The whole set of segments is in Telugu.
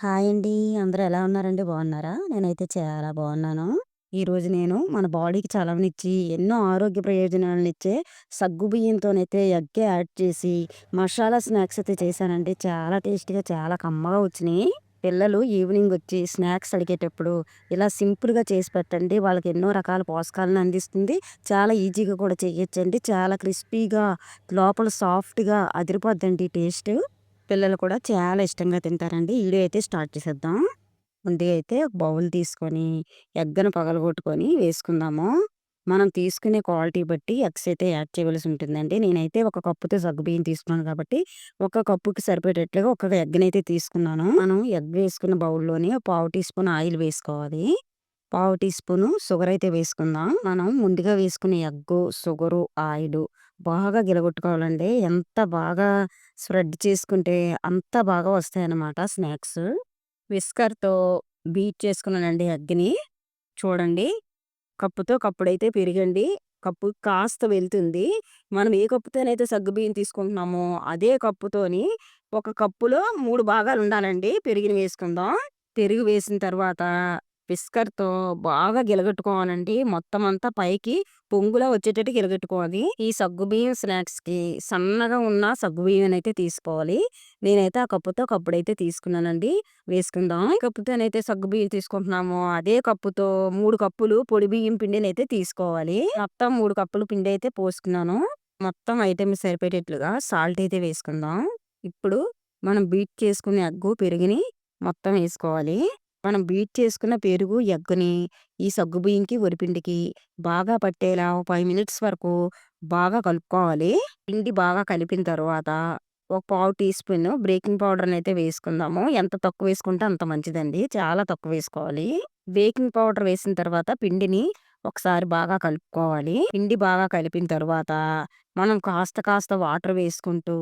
హాయ్ అండి. అందరూ ఎలా ఉన్నారండి? బాగున్నారా? నేనైతే చాలా బాగున్నాను. ఈరోజు నేను మన బాడీకి చలవనిచ్చి, ఎన్నో ఆరోగ్య ప్రయోజనాలనిచ్చే సగ్గుబియ్యంతోనైతే ఎగ్గే యాడ్ చేసి, మసాలా స్నాక్స్ అయితే చేశానండి. చాలా టేస్టీగా, చాలా కమ్మగా వచ్చినాయి పిల్లలు ఈవినింగ్ వచ్చి స్నాక్స్ అడిగేటప్పుడు ఇలా సింపుల్‌గా చేసి పెట్టండి. వాళ్ళకి ఎన్నో రకాల పోషకాలను అందిస్తుంది. చాలా ఈజీగా కూడా చేయొచ్చండి. చాలా క్రిస్పీగా, లోపల సాఫ్ట్‌గా అదిరిపోద్దండి టేస్ట్. పిల్లలు కూడా చాలా ఇష్టంగా తింటారండి. వీడియో అయితే స్టార్ట్ చేసేద్దాం. ముందుగా అయితే ఒక బౌల్ తీసుకొని, ఎగ్గను పగలగొట్టుకొని వేసుకుందాము. మనం తీసుకునే క్వాలిటీ బట్టి ఎగ్స్ అయితే యాడ్ చేయవలసి ఉంటుందండి. నేనైతే ఒక కప్పుతో సగ్గుబియ్యం తీసుకున్నాను కాబట్టి, ఒక కప్పుకి సరిపడేట్టుగా ఒక ఎగ్‌నైతే తీసుకున్నాను. మనం ఎగ్ వేసుకున్న బౌల్‌లోని పావు టీ స్పూన్ ఆయిల్ వేసుకోవాలి. పావు టీ స్పూను షుగర్ అయితే వేసుకుందాం. మనం ముందుగా వేసుకునే ఎగ్గు, షుగరు, ఆయిల్ బాగా గిలగొట్టుకోవాలండి. ఎంత బాగా స్ప్రెడ్ చేసుకుంటే అంత బాగా వస్తాయన్నమాట స్నాక్స్. విస్కర్‌తో బీట్ చేసుకున్నానండి అగ్గిని చూడండి. కప్పుతో కప్పుడైతే పెరుగండి. కప్పు కాస్త వెళ్తుంది. మనం ఏ కప్పుతోనైతే సగ్గుబియ్యం తీసుకుంటున్నామో, అదే కప్పుతోని ఒక కప్పులో 3 భాగాలు ఉండాలండి. పెరుగుని వేసుకుందాం. పెరుగు వేసిన తర్వాత విస్కర్‌తో బాగా గిలగొట్టుకోవాలండి. మొత్తం అంతా పైకి పొంగులా వచ్చేటట్టు గిలగొట్టుకోవాలి. ఈ సగ్గుబియ్యం స్నాక్స్‌కి సన్నగా ఉన్న సగ్గుబియ్యాన్నయితే తీసుకోవాలి. నేనైతే ఆ కప్పుతో కప్పుడైతే తీసుకున్నానండి. వేసుకుందాం. ఏ కప్పుతోనైతే సగ్గుబియ్యం తీసుకుంటున్నామో, అదే కప్పుతో మూడు కప్పులు పొడి బియ్యం పిండినైతే తీసుకోవాలి. మొత్తం మూడు కప్పులు పిండి అయితే పోసుకున్నాను. మొత్తం ఐటెమ్స్ సరిపోయేటట్లుగా సాల్ట్ అయితే వేసుకుందాం. ఇప్పుడు మనం బీట్ చేసుకునే ఎగ్గు, పెరుగుని మొత్తం వేసుకోవాలి. మనం బీట్ చేసుకున్న పెరుగు, ఎగ్గుని ఈ సగ్గుబియ్యంకి, వరిపిండికి బాగా పట్టేలా ఫైవ్ మినిట్స్ వరకు బాగా కలుపుకోవాలి. పిండి బాగా కలిపిన తర్వాత ఒక పావు టీ స్పూన్ బేకింగ్ అయితే వేసుకుందాము. ఎంత తక్కువ వేసుకుంటే అంత మంచిదండి. చాలా తక్కువ వేసుకోవాలి. బేకింగ్ పౌడర్ వేసిన తర్వాత పిండిని ఒకసారి బాగా కలుపుకోవాలి. పిండి బాగా కలిపిన తర్వాత మనం కాస్త కాస్త వాటర్ వేసుకుంటూ,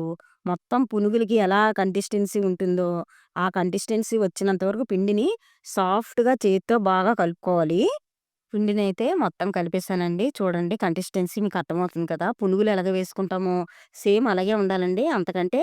మొత్తం పునుగులకి ఎలా కన్సిస్టెన్సీ ఉంటుందో, ఆ కన్సిస్టెన్సీ వచ్చినంత వరకు పిండిని సాఫ్ట్‌గా చేత్తో బాగా కలుపుకోవాలి. పిండినైతే మొత్తం కలిపేసానండి. చూడండి కన్సిస్టెన్సీ మీకు అర్థమవుతుంది కదా! పునుగులు ఎలాగ వేసుకుంటామో సేమ్ అలాగే ఉండాలండి. అంతకంటే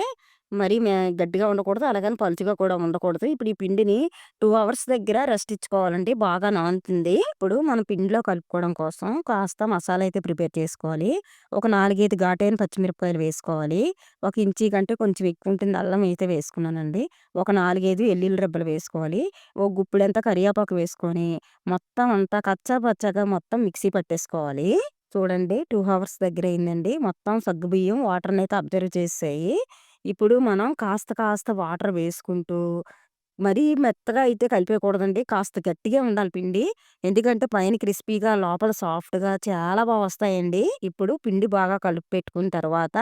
మరీ మే గట్టిగా ఉండకూడదు. అలాగని పలుచగా కూడా ఉండకూడదు. ఇప్పుడు ఈ పిండిని టూ అవర్స్ దగ్గర రెస్ట్ ఇచ్చుకోవాలండి. బాగా నానుతుంది. ఇప్పుడు మనం పిండిలో కలుపుకోవడం కోసం కాస్త మసాలా అయితే ప్రిపేర్ చేసుకోవాలి. ఒక 4, 5 ఘాటైన పచ్చిమిరపకాయలు వేసుకోవాలి. ఒక ఇంచీ కంటే కొంచెం ఎక్కువ ఉంటుంది అల్లం అయితే వేసుకున్నానండి. ఒక నాలుగైదు ఎల్లుల్లి రెబ్బలు వేసుకోవాలి. ఒక గుప్పిడంతా కరివేపాకు వేసుకొని, మొత్తం అంతా కచ్చా పచ్చాగా మొత్తం మిక్సీ పట్టేసుకోవాలి. చూడండి టూ అవర్స్ దగ్గర అయిందండి. మొత్తం సగ్గుబియ్యం అయితే అబ్జర్వ్ చేసేయి ఇప్పుడు మనం కాస్త కాస్త వాటర్ వేసుకుంటూ, మరీ మెత్తగా అయితే కలిపేయకూడదండి. కాస్త గట్టిగా ఉండాలి పిండి. ఎందుకంటే పైన క్రిస్పీగా, లోపల సాఫ్ట్‌గా చాలా బాగా వస్తాయండి. ఇప్పుడు పిండి బాగా కలిపి పెట్టుకున్న తర్వాత,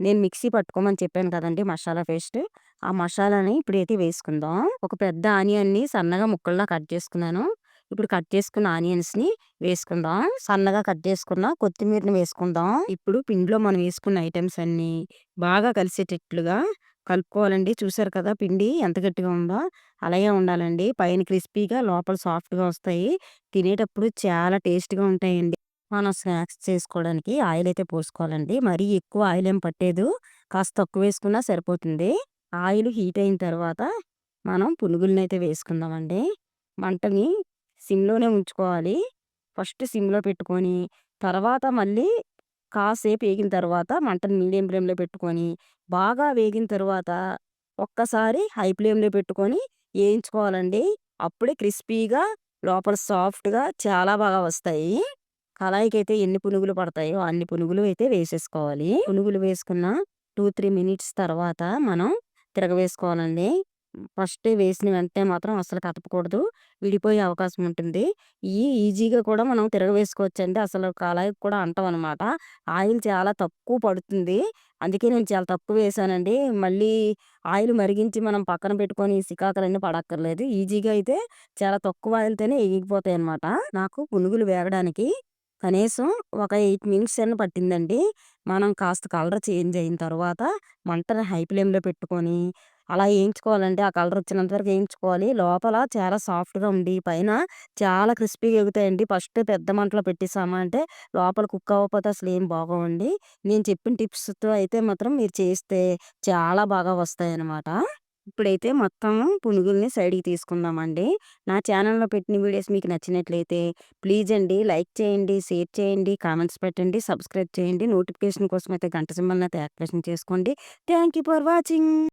నేను మిక్సీ పట్టుకోమని చెప్పాను కదండి మసాలా పేస్ట్. ఆ మసాలాని ఇప్పుడైతే వేసుకుందాం. ఒక పెద్ద ఆనియన్‌ని సన్నగా ముక్కల్లా కట్ చేసుకున్నాను. ఇప్పుడు కట్ చేసుకున్న ఆనియన్స్‌ని వేసుకుందాం. సన్నగా కట్ చేసుకున్న కొత్తిమీరని వేసుకుందాం. ఇప్పుడు పిండిలో మనం వేసుకున్న ఐటమ్స్ అన్నీ బాగా కలిసేటట్లుగా కలుపుకోవాలండి. చూసారు కదా పిండి ఎంత గట్టిగా ఉందో. అలాగే ఉండాలండి. పైన క్రిస్పీగా, లోపల సాఫ్ట్‌గా వస్తాయి. తినేటప్పుడు చాలా టేస్ట్‌గా ఉంటాయండి. మనం స్నాక్స్ చేసుకోవడానికి ఆయిల్ అయితే పోసుకోవాలండి. మరీ ఎక్కువ ఆయిల్ ఏం పట్టేదు. కాస్త తక్కువ వేసుకున్నా సరిపోతుంది. ఆయిల్ హీట్ అయిన తర్వాత మనం పునుగులనైతే వేసుకుందామండి. మంటని సిమ్‌లోనే ఉంచుకోవాలి. ఫస్ట్ సిమ్‌లో పెట్టుకొని, తర్వాత మళ్ళీ కాసేపు వేగిన తర్వాత మంటను మీడియం ఫ్లేమ్‌లో పెట్టుకొని, బాగా వేగిన తర్వాత ఒక్కసారి హై ఫ్లేమ్‌లో పెట్టుకొని వేయించుకోవాలండి అప్పుడే క్రిస్పీగా, లోపల సాఫ్ట్‌గా చాలా బాగా వస్తాయి. కళాయికైతే ఎన్ని పునుగులు పడతాయో అన్ని పునుగులు అయితే వేసేసుకోవాలి. పునుగులు వేసుకున్న 2, 3 మినిట్స్ తర్వాత మనం తిరగవేసుకోవాలండి. ఫస్ట్ వేసిన వెంటనే మాత్రం అసలు కదపకూడదు. విడిపోయే అవకాశం ఉంటుంది. ఈ ఈజీగా కూడా మనం తిరగవేసుకోవచ్చండి. అసలు కళాయికి కూడా అంటాం అనమాట ఆయిల్ చాలా తక్కువ పడుతుంది. అందుకే నేను చాలా తక్కువ వేసానండి మళ్ళీ ఆయిల్ మరిగించి మనం పక్కన పెట్టుకొని సికాకులన్నీ పడక్కర్లేదు. ఈజీగా అయితే చాలా తక్కువ ఆయిల్‌తోనే ఎగిగిపోతాయన్నమాట. నాకు పునుగులు వేగడానికి కనీసం ఒక ఎయిట్ మినిట్స్ అన్నా పట్టిందండి. మనం కాస్త కలర్ చేంజ్ అయిన తర్వాత మంటను హై ఫ్లేమ్‌లో పెట్టుకొని, అలా వేయించుకోవాలండి ఆ కలర్ వచ్చినంత వరకు వేయించుకోవాలి లోపల చాలా సాఫ్ట్‌గా ఉండి, పైన చాలా క్రిస్పీగా ఎగుతాయండి. ఫస్ట్ పెద్ద మంటలో పెట్టేసామా అంటే లోపల కుక్ అవ్వకపోతే అసలు ఏం బాగోండి నేను చెప్పిన టిప్స్‌తో అయితే మాత్రం మీరు చేస్తే చాలా బాగా వస్తాయన్నమాట. ఇప్పుడైతే మొత్తం పునుగుల్ని సైడ్‌కి తీసుకుందామండి. నా ఛానల్లో పెట్టిన వీడియోస్ మీకు నచ్చినట్లయితే ప్లీజ్ అండి లైక్ చేయండి, షేర్ చేయండి, కామెంట్స్ పెట్టండి, సబ్స్క్రైబ్ చేయండి. నోటిఫికేషన్ కోసం అయితే గంట సింబల్‌నైతే యాక్టివేషన్ చేసుకోండి. Thank you for watching.